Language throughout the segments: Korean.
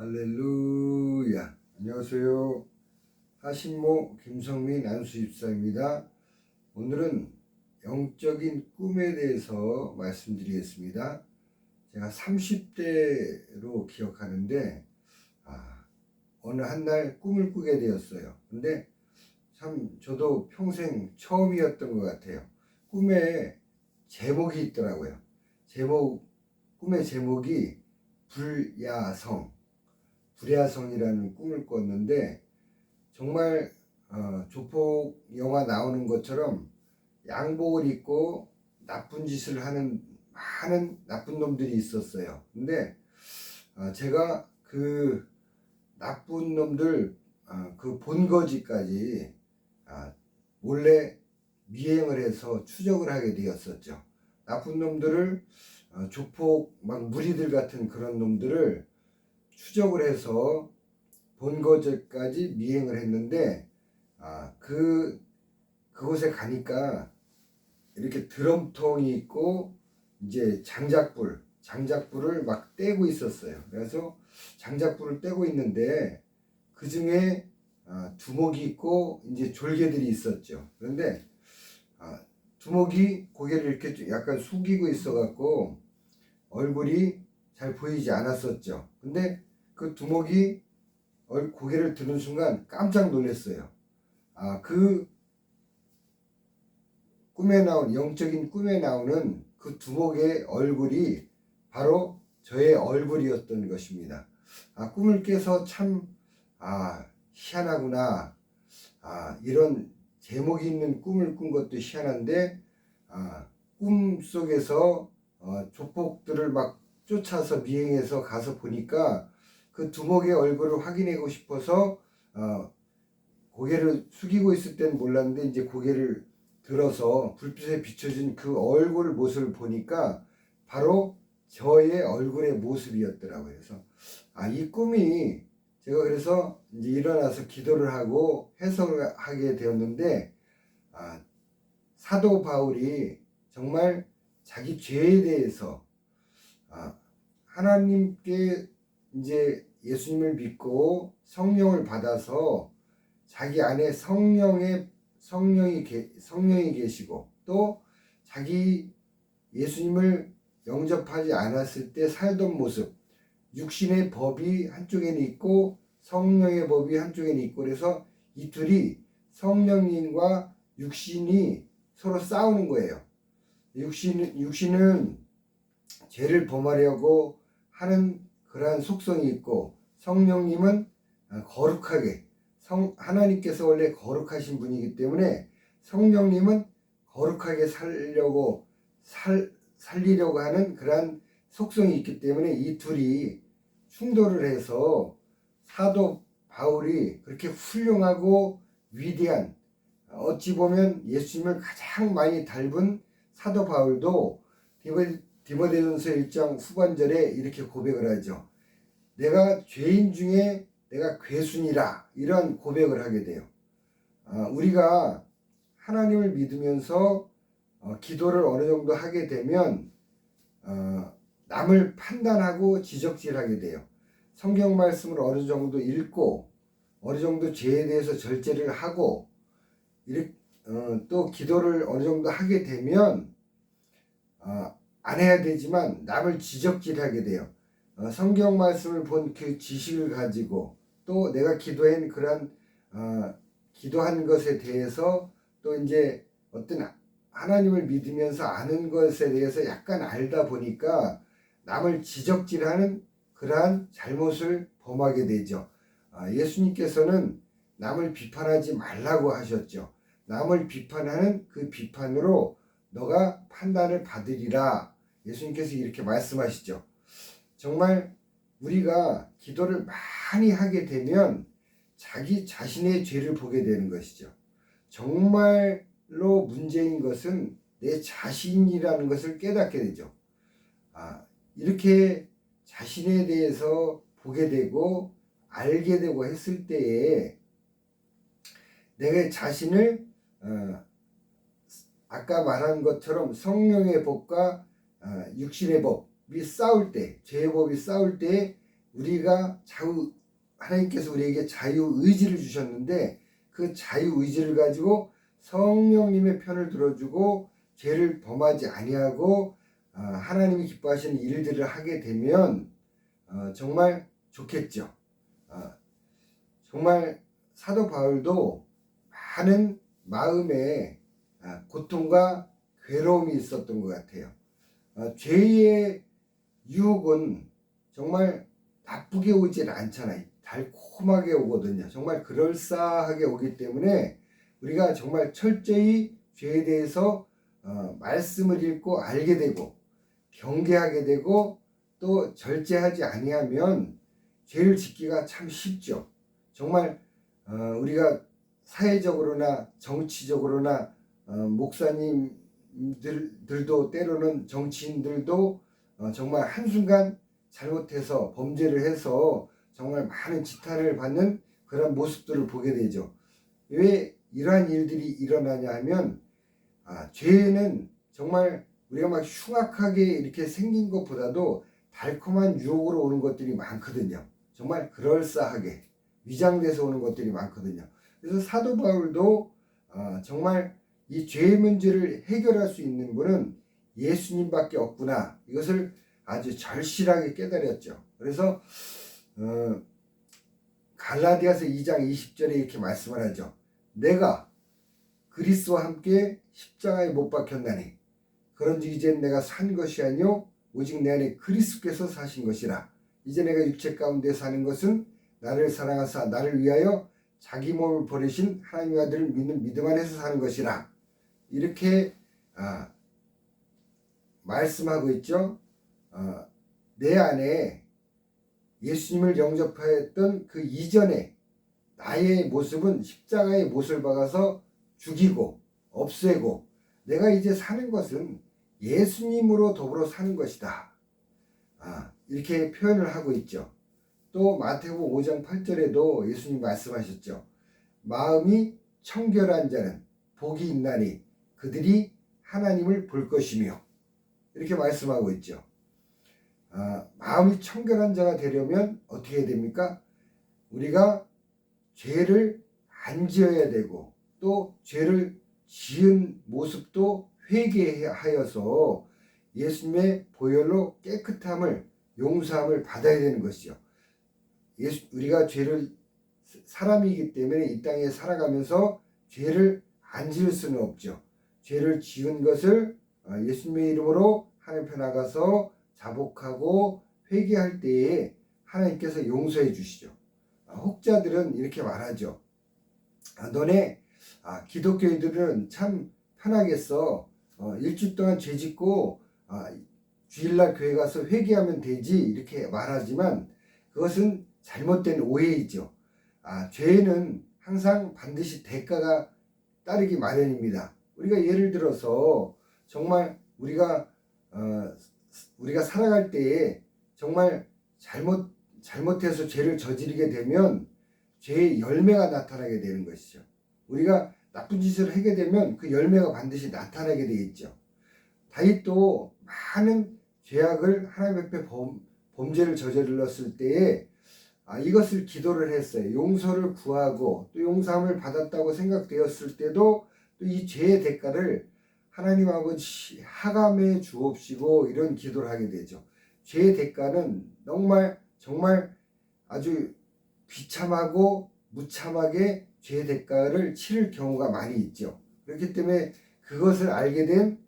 할렐루야. 안녕하세요. 하신모 김성민 안수입사입니다. 오늘은 영적인 꿈에 대해서 말씀드리겠습니다. 제가 30대로 기억하는데, 아, 어느 한 날 꿈을 꾸게 되었어요. 근데 참 저도 평생 처음이었던 것 같아요. 꿈에 제목이 있더라고요. 제목, 꿈의 제목이 불야성. 불야성이라는 꿈을 꿨는데 정말 어, 조폭 영화 나오는 것처럼 양복을 입고 나쁜 짓을 하는 많은 나쁜 놈들이 있었어요. 근데 어, 제가 그 나쁜 놈들 어, 그 본거지까지 아, 몰래 미행을 해서 추적을 하게 되었었죠. 나쁜 놈들을 어, 조폭 막 무리들 같은 그런 놈들을 추적을 해서 본거제까지 미행을 했는데 아, 그 그곳에 가니까 이렇게 드럼통이 있고 이제 장작불 장작불을 막 떼고 있었어요. 그래서 장작불을 떼고 있는데 그 중에 아, 두목이 있고 이제 졸개들이 있었죠. 그런데 아, 두목이 고개를 이렇게 좀 약간 숙이고 있어갖고 얼굴이 잘 보이지 않았었죠. 근데 그 두목이 얼- 고개를 드는 순간 깜짝 놀랐어요. 아, 그 꿈에 나온, 영적인 꿈에 나오는 그 두목의 얼굴이 바로 저의 얼굴이었던 것입니다. 아, 꿈을 깨서 참, 아, 희한하구나. 아, 이런 제목이 있는 꿈을 꾼 것도 희한한데, 아, 꿈 속에서 어, 조폭들을 막 쫓아서 미행해서 가서 보니까 그 두목의 얼굴을 확인하고 싶어서 어, 고개를 숙이고 있을 땐 몰랐는데 이제 고개를 들어서 불빛에 비춰진 그 얼굴 모습을 보니까 바로 저의 얼굴의 모습이었더라고요. 그래서 아, 이 꿈이 제가 그래서 이제 일어나서 기도를 하고 해석을 하게 되었는데 아, 사도 바울이 정말 자기 죄에 대해서 아, 하나님께 이제 예수님을 믿고 성령을 받아서 자기 안에 성령의 성령이 계, 성령이 계시고 또 자기 예수님을 영접하지 않았을 때 살던 모습 육신의 법이 한쪽에는 있고 성령의 법이 한쪽에는 있고 그래서 이 둘이 성령님과 육신이 서로 싸우는 거예요. 육신 육신은 죄를 범하려고 하는 그러한 속성이 있고 성령님은 거룩하게 성 하나님께서 원래 거룩하신 분이기 때문에 성령님은 거룩하게 살려고 살 살리려고 하는 그러한 속성이 있기 때문에 이 둘이 충돌을 해서 사도 바울이 그렇게 훌륭하고 위대한 어찌 보면 예수님을 가장 많이 닮은 사도 바울도 디모데- 디모데전서 1장 후반절에 이렇게 고백을 하죠. 내가 죄인 중에 내가 괴순이라 이런 고백을 하게 돼요. 아, 우리가 하나님을 믿으면서 어, 기도를 어느 정도 하게 되면 어, 남을 판단하고 지적질하게 돼요. 성경 말씀을 어느 정도 읽고 어느 정도 죄에 대해서 절제를 하고 이렇게 어, 또 기도를 어느 정도 하게 되면 어, 안 해야 되지만 남을 지적질하게 돼요. 어, 성경 말씀을 본 그 지식을 가지고 또 내가 기도한 그런 어, 기도한 것에 대해서 또 이제 어떤 하나님을 믿으면서 아는 것에 대해서 약간 알다 보니까 남을 지적질하는 그러한 잘못을 범하게 되죠. 아, 예수님께서는 남을 비판하지 말라고 하셨죠. 남을 비판하는 그 비판으로 너가 판단을 받으리라. 예수님께서 이렇게 말씀하시죠. 정말 우리가 기도를 많이 하게 되면 자기 자신의 죄를 보게 되는 것이죠. 정말로 문제인 것은 내 자신이라는 것을 깨닫게 되죠. 아, 이렇게 자신에 대해서 보게 되고 알게 되고 했을 때에 내가 자신을 어, 아까 말한 것처럼 성령의 어, 육신의 법이 싸울 때, 죄의 법이 싸울 때 우리가 자유 하나님께서 우리에게 자유 의지를 주셨는데 그 자유 의지를 가지고 성령님의 편을 들어주고 죄를 범하지 아니하고 어, 하나님이 기뻐하시는 일들을 하게 되면 어, 정말 좋겠죠. 어, 정말 사도 바울도 많은 마음에 아, 고통과 괴로움이 있었던 것 같아요. 어, 죄의 유혹은 정말 나쁘게 오질 않잖아요. 달콤하게 오거든요. 정말 그럴싸하게 오기 때문에 우리가 정말 철저히 죄에 대해서 어, 말씀을 읽고 알게 되고 경계하게 되고 또 절제하지 아니하면 죄를 짓기가 참 쉽죠. 정말 어, 우리가 사회적으로나 정치적으로나 어, 목사님 들도 때로는 정치인들도 어, 정말 한순간 잘못해서 범죄를 해서 정말 많은 지탄을 받는 그런 모습들을 보게 되죠. 왜 이러한 일들이 일어나냐 하면 아, 죄는 정말 우리가 막 흉악하게 이렇게 생긴 것보다도 달콤한 유혹으로 오는 것들이 많거든요. 정말 그럴싸하게 위장돼서 오는 것들이 많거든요. 그래서 사도 바울도 어, 정말 이 죄의 문제를 해결할 수 있는 분은 예수님밖에 없구나. 이것을 아주 절실하게 깨달았죠. 그래서 어, 갈라디아서 2장 20절에 이렇게 말씀을 하죠. 내가 그리스도와 함께 십자가에 못 박혔나니 그런즉 이젠 내가 산 것이 아니요 오직 내 안에 그리스도께서 사신 것이라 이제 내가 육체 가운데 사는 것은 나를 사랑하사 나를 위하여 자기 몸을 버리신 하나님의 아들을 믿는 믿음 안에서 사는 것이라 이렇게 아, 말씀하고 있죠. 어, 내 안에 예수님을 영접하였던 그 이전에 나의 모습은 십자가의 못을 박아서 죽이고 없애고 내가 이제 사는 것은 예수님으로 더불어 사는 것이다. 아, 이렇게 표현을 하고 있죠. 또 마태복음 5장 8절에도 예수님 말씀하셨죠. 마음이 청결한 자는 복이 있나니 그들이 하나님을 볼 것이며 이렇게 말씀하고 있죠. 아, 마음이 청결한 자가 되려면 어떻게 해야 됩니까? 우리가 죄를 안 지어야 되고 또 죄를 지은 모습도 회개하여서 예수님의 보혈로 깨끗함을 용서함을 받아야 되는 것이죠. 예수, 우리가 죄를 사람이기 때문에 이 땅에 살아가면서 죄를 안 지을 수는 없죠. 죄를 지은 것을 어, 예수님의 이름으로 하나님 편 나가서 자복하고 회개할 때에 하나님께서 용서해 주시죠. 아, 혹자들은 이렇게 말하죠. 아, 너네 아, 기독교인들은 참 편하겠어. 어, 일주일 동안 죄 짓고 아, 주일날 교회 가서 회개하면 되지 이렇게 말하지만 그것은 잘못된 오해이죠. 아, 죄는 항상 반드시 대가가 따르기 마련입니다. 우리가 예를 들어서 정말 우리가 어, 우리가 살아갈 때에 정말 잘못 잘못해서 죄를 저지르게 되면 죄의 열매가 나타나게 되는 것이죠. 우리가 나쁜 짓을 하게 되면 그 열매가 반드시 나타나게 되어 있죠. 다윗도 많은 죄악을 하나님 앞에 범, 범죄를 저질렀을 때에 아, 이것을 기도를 했어요. 용서를 구하고 또 용서함을 받았다고 생각되었을 때도 또 이 죄의 대가를 하나님 아버지 하감해 주옵시고 이런 기도를 하게 되죠. 죄의 대가는 정말 정말 아주 비참하고 무참하게 죄의 대가를 치를 경우가 많이 있죠. 그렇기 때문에 그것을 알게 된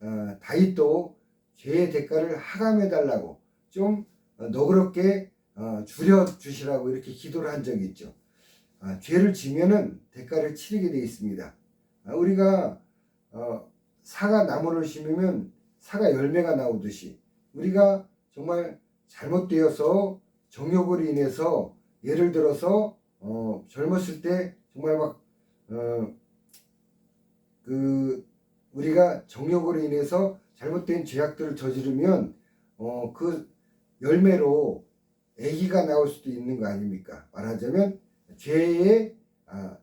어, 다윗도 죄의 대가를 하감해 달라고 좀 어, 너그럽게 어, 줄여 주시라고 이렇게 기도를 한 적이 있죠. 아, 죄를 지면은 대가를 치르게 되어 있습니다. 아, 우리가 어, 사과 나무를 심으면 사과 열매가 나오듯이 우리가 정말 잘못되어서 정욕으로 인해서 예를 들어서 어, 젊었을 때 정말 막 어, 그 우리가 정욕으로 인해서 잘못된 죄악들을 저지르면 어, 그 열매로 아기가 나올 수도 있는 거 아닙니까? 말하자면 죄에 아,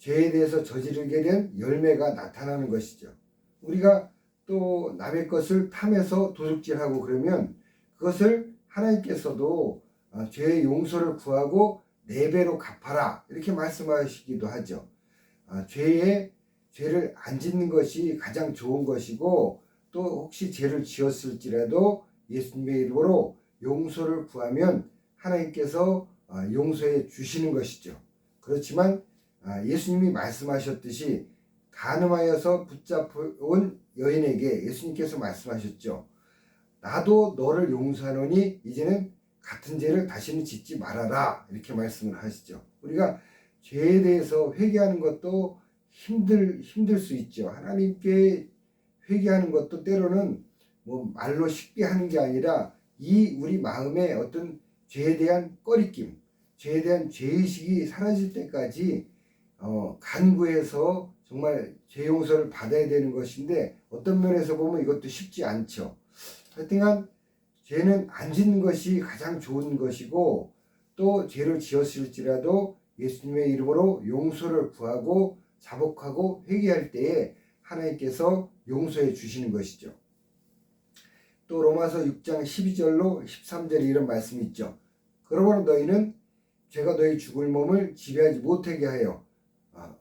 죄에 대해서 저지르게 된 열매가 나타나는 것이죠. 우리가 또 남의 것을 탐해서 도둑질하고 그러면 그것을 하나님께서도 어, 죄의 용서를 구하고 네 배로 갚아라 이렇게 말씀하시기도 하죠. 아, 죄에 죄를 안 짓는 것이 가장 좋은 것이고 또 혹시 죄를 지었을지라도 예수님의 이름으로 용서를 구하면 하나님께서 아, 용서해 주시는 것이죠. 그렇지만 아, 예수님이 말씀하셨듯이 가늠하여서 붙잡혀온 여인에게 예수님께서 말씀하셨죠. 나도 너를 용서하노니 이제는 같은 죄를 다시는 짓지 말아라 이렇게 말씀을 하시죠. 우리가 죄에 대해서 회개하는 것도 힘들 힘들 수 있죠. 하나님께 회개하는 것도 때로는 뭐 말로 쉽게 하는 게 아니라 이 우리 마음에 어떤 죄에 대한 꺼리낌, 죄에 대한 죄의식이 사라질 때까지 어, 간구해서 정말 죄 용서를 받아야 되는 것인데 어떤 면에서 보면 이것도 쉽지 않죠. 하여튼간 죄는 안 짓는 것이 가장 좋은 것이고 또 죄를 지었을지라도 예수님의 이름으로 용서를 구하고 자복하고 회개할 때에 하나님께서 용서해 주시는 것이죠. 또 로마서 6장 12절로 13절에 이런 말씀이 있죠. 그러므로 너희는 죄가 너희 죽을 몸을 지배하지 못하게 하여 아,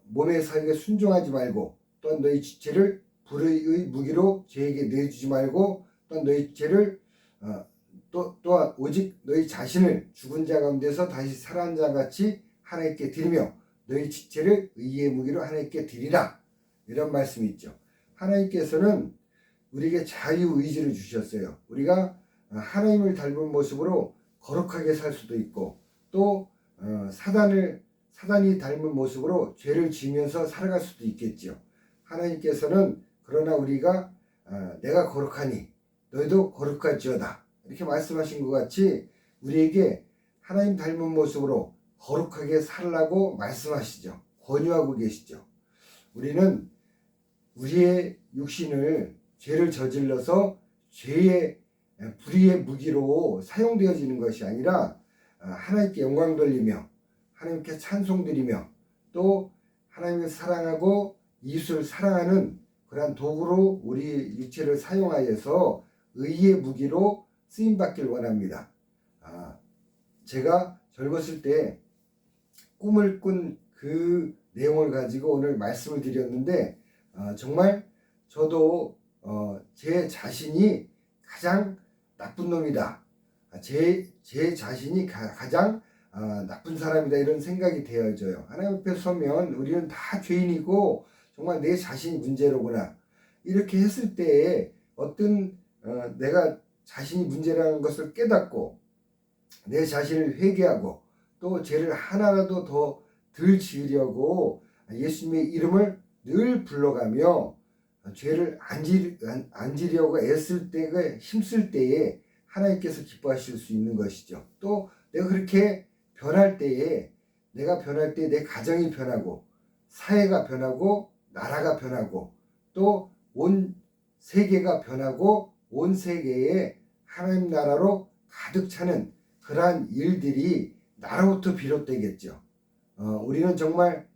몸의 사육에 순종하지 말고 또한 너희 지체를 불의의 무기로 죄에게 내주지 말고 또한 너희 죄를 어, 또 또한 오직 너희 자신을 죽은 자 가운데서 다시 살아난 자 같이 하나님께 드리며 너희 지체를 의의 무기로 하나님께 드리라 이런 말씀이 있죠. 하나님께서는 우리에게 자유 의지를 주셨어요. 우리가 하나님을 닮은 모습으로 거룩하게 살 수도 있고 또 어, 사단을 사단이 닮은 모습으로 죄를 지면서 살아갈 수도 있겠죠. 하나님께서는 그러나 우리가 어, 내가 거룩하니 너희도 거룩할지어다 이렇게 말씀하신 것 같이 우리에게 하나님 닮은 모습으로 거룩하게 살라고 말씀하시죠. 권유하고 계시죠. 우리는 우리의 육신을 죄를 저질러서 죄의 불의의 무기로 사용되어지는 것이 아니라 어, 하나님께 영광 돌리며 하나님께 찬송 드리며 또 하나님을 사랑하고 이웃을 사랑하는 그러한 도구로 우리 육체를 사용하여서 의의 무기로 쓰임 받길 원합니다. 아, 제가 젊었을 때 꿈을 꾼 그 내용을 가지고 오늘 말씀을 드렸는데 어, 정말 저도 어, 제 자신이 가장 나쁜 놈이다. 아, 제, 제 자신이 가, 장 아, 나쁜 사람이다 이런 생각이 되어져요. 하나님 앞에 서면 우리는 다 죄인이고 정말 내 자신이 문제로구나. 이렇게 했을 때에 어떤 어, 내가 자신이 문제라는 것을 깨닫고 내 자신을 회개하고 또 죄를 하나라도 더 덜 지으려고 예수님의 이름을 늘 불러가며 죄를 안, 지, 안 지려고 애쓸 때가 힘쓸 때에 하나님께서 기뻐하실 수 있는 것이죠. 또 내가 그렇게 변할 때에 내가 변할 때 내 가정이 변하고 사회가 변하고 나라가 변하고 또 온 세계가 변하고 온 세계에 하나님 나라로 가득 차는 그러한 일들이 나로부터 비롯되겠죠. 어, 우리는 정말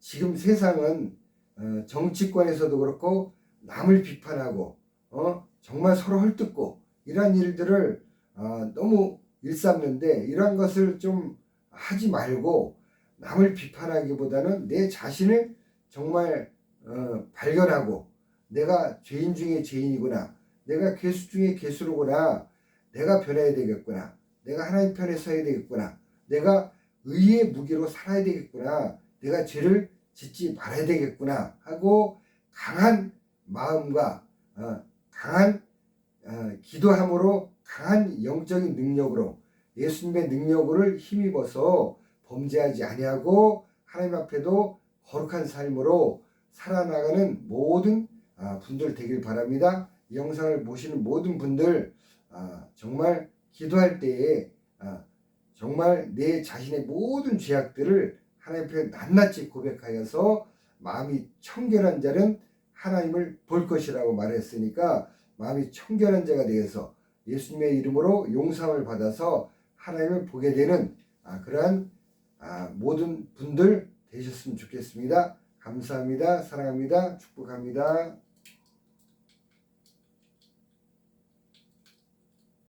지금 세상은 어, 정치권에서도 그렇고 남을 비판하고 어, 정말 서로 헐뜯고 이러한 일들을 어, 너무 일삼는데 이러한 것을 좀 하지 말고 남을 비판하기보다는 내 자신을 정말 어, 발견하고 내가 죄인 중에 죄인이구나 내가 괴수 중에 괴수로구나 내가 변해야 되겠구나 내가 하나님 편에 서야 되겠구나 내가 의의 무기로 살아야 되겠구나 내가 죄를 짓지 말아야 되겠구나 하고 강한 마음과 어, 강한 어, 기도함으로 강한 영적인 능력으로 예수님의 능력을 힘입어서 범죄하지 아니하고 하나님 앞에도 거룩한 삶으로 살아나가는 모든 아, 분들 되길 바랍니다. 이 영상을 보시는 모든 분들 아, 정말 기도할 때에 아, 정말 내 자신의 모든 죄악들을 하나님 앞에 낱낱이 고백하여서 마음이 청결한 자는 하나님을 볼 것이라고 말했으니까 마음이 청결한 자가 되어서 예수님의 이름으로 용서함을 받아서 하나님을 보게 되는 아, 그러한 아, 모든 분들 되셨으면 좋겠습니다. 감사합니다. 사랑합니다. 축복합니다.